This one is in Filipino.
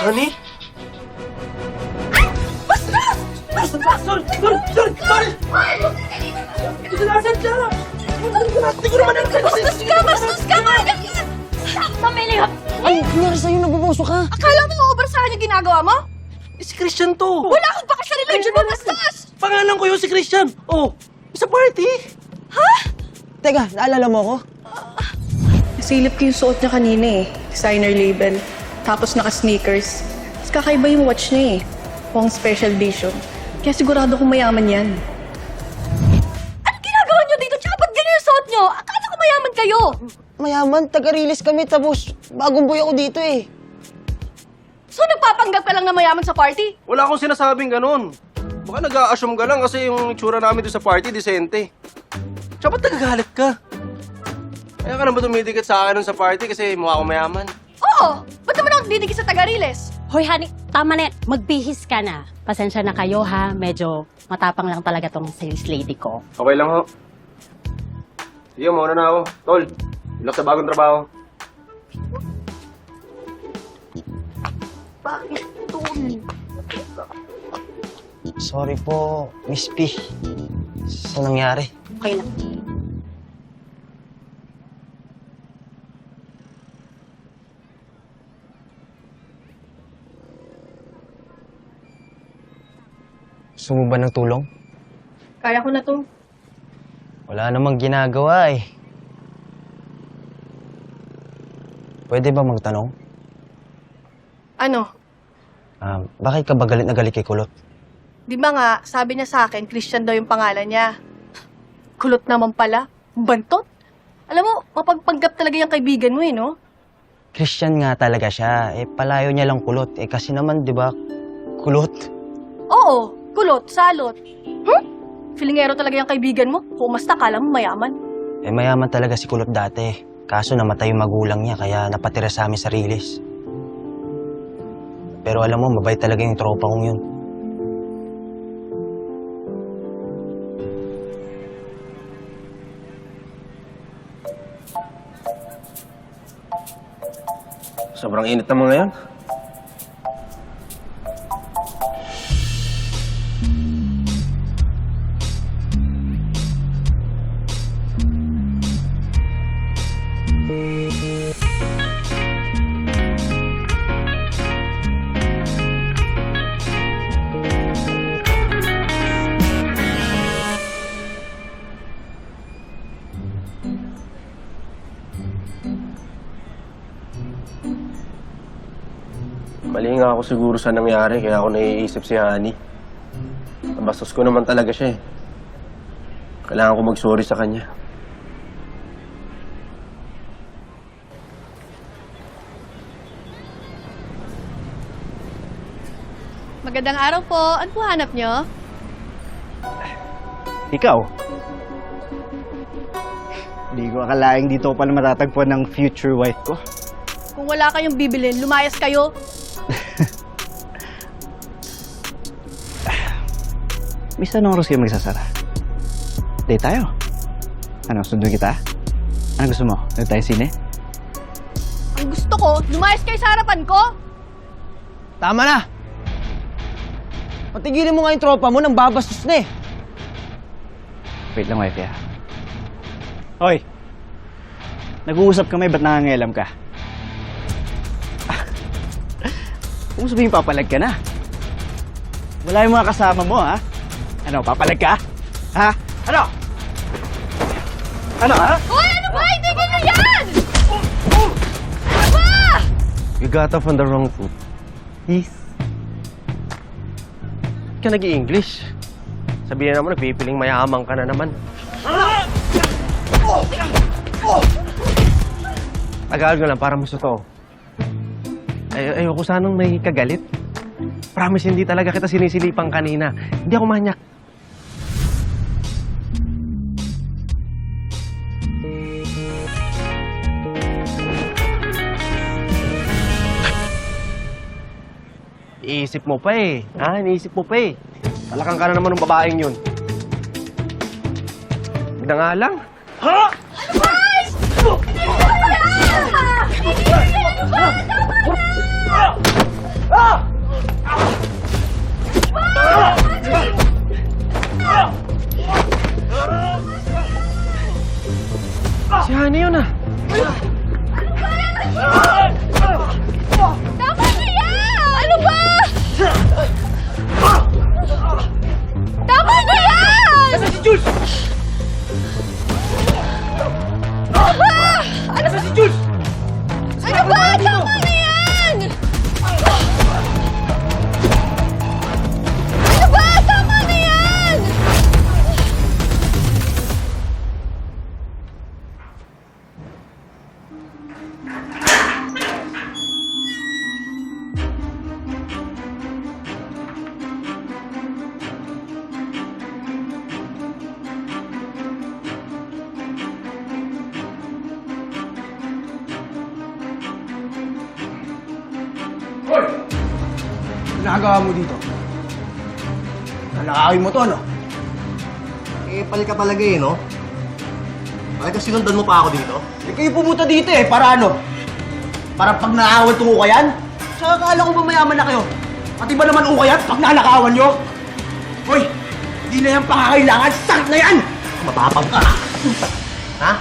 Honey? Bastos! Bastos! Sorry! Sorry! Sorry! Sorry! Ko nasadya! Hindi ko naman Bastos ka! Bastos ka! Bakit yan? Mamili Ay, nangyari sa'yo, nabuboso ka. Akala mo oversahan yung ginagawa mo? Eh, Si Christian to! Wala akong baka sa religion mo, bastos! Pangalan ko yung si Christian! Oh! Sa party! Teka, naalala mo ako? Silip ko yung suot niya kanina eh. Designer label. Tapos naka-sneakers. Tapos kakaiba yung watch niya eh. Pang special edition. Kaya sigurado kong mayaman yan. Ano ginagawa nyo dito? Tsaka ba't ganyan yung suot nyo? Akala ko mayaman kayo! Mayaman, taga-release kami, tapos bagong boy ako dito eh. So nagpapanggap ka lang na mayaman sa party? Wala akong sinasabing ganun. Baka nag-a-assume ka lang kasi yung itsura namin doon sa party, disente. Tsaka ba't nagagalit ka? Kaya ka naman tumidikit sa akin nun sa party kasi mukha ko mayaman. Oo! Didikit sa taga-riles? Hoy, honey, tama na yan. Magbihis ka na. Pasensya na kayo, ha? Medyo matapang lang talaga tong sales lady ko. Okay lang ho. Sige, mauna na ako. Tol, ilak sa bagong trabaho. Bakit Sorry po, Miss P. Sa nangyari. Okay lang. Gusto mo ba ng tulong? Kaya ko na to. Wala namang ginagawa eh. Pwede ba magtanong? Ano? Ah, bakit ka ba galit na galit kay Kulot? Di ba nga, sabi niya sa akin, Christian daw yung pangalan niya. Kulot naman pala. Bantot. Alam mo, mapagpanggap talaga yung kaibigan mo eh, no? Christian nga talaga siya. Eh, palayo niya lang kulot. Eh, kasi naman, di ba, kulot. Oo, kulot, salot. Hmm? Filingero talaga yung kaibigan mo. Kung umasta, kala mo mayaman. Eh, mayaman talaga si kulot dati. Kaso namatay yung magulang niya, kaya napatira sa amin sa rilis. Pero alam mo, mabait talaga yung tropa kong yun. Sobrang init naman ngayon. Mali nga ako siguro sa nangyari, kaya ako naiisip si Honey. Bastos ko naman talaga siya eh. Kailangan ko mag-sorry sa kanya. Magandang araw po. Ano po hanap niyo? Ikaw? Hindi ko akalaing dito ko pala matatagpuan ng future wife ko. Kung wala kayong bibilin, lumayas kayo. Miss, anong oras kayo magsasara? Date tayo. Ano, sundin kita? Ano gusto mo? Dito tayo sine? Ang gusto ko, lumayas kayo sa harapan ko. Tama na! Patigilin mo nga yung tropa mo nang babastos na eh. Wait lang, wife, ya. Hoy! Nag-uusap kami, ba't nangangialam ka? Kung sabihin papalag ka na. Wala yung mga kasama mo, ha? Ano, papalag ka? Ha? Ano? Ano, ha? Hoy, ano ba? Hindi ganyan yan! Ano ba? You got off on the wrong foot. Yes. Ba't ka nag-i-English? Sabihin naman, nagpipiling mayamang ka na naman. Tagal ko lang para mas totoo. Ay ayoko sanang may kagalit. Promise, hindi talaga kita sinisilipan kanina. Hindi ako manyak. Iniisip mo pa eh. Ha? Iniisip mo pa eh. Talagang ka na naman ng babaeng yun. Magda nga lang. Ha? Ano ba? Hindi ko na! Ah! Si Honey yun ah. Ginagawa mo dito? Nanakawin mo to, no? Eh, pal ka talaga eh, no? Talaga sinundan mo pa ako dito? Eh, kayo pumunta dito eh, para ano? Para pag naawan tungo ka yan? Saka akala ko ba mayaman na kayo? Pati ba naman uka yan pag nanakawan nyo? Hoy, hindi na yan pakakailangan. Sakit na yan! Matapang ka! Ha?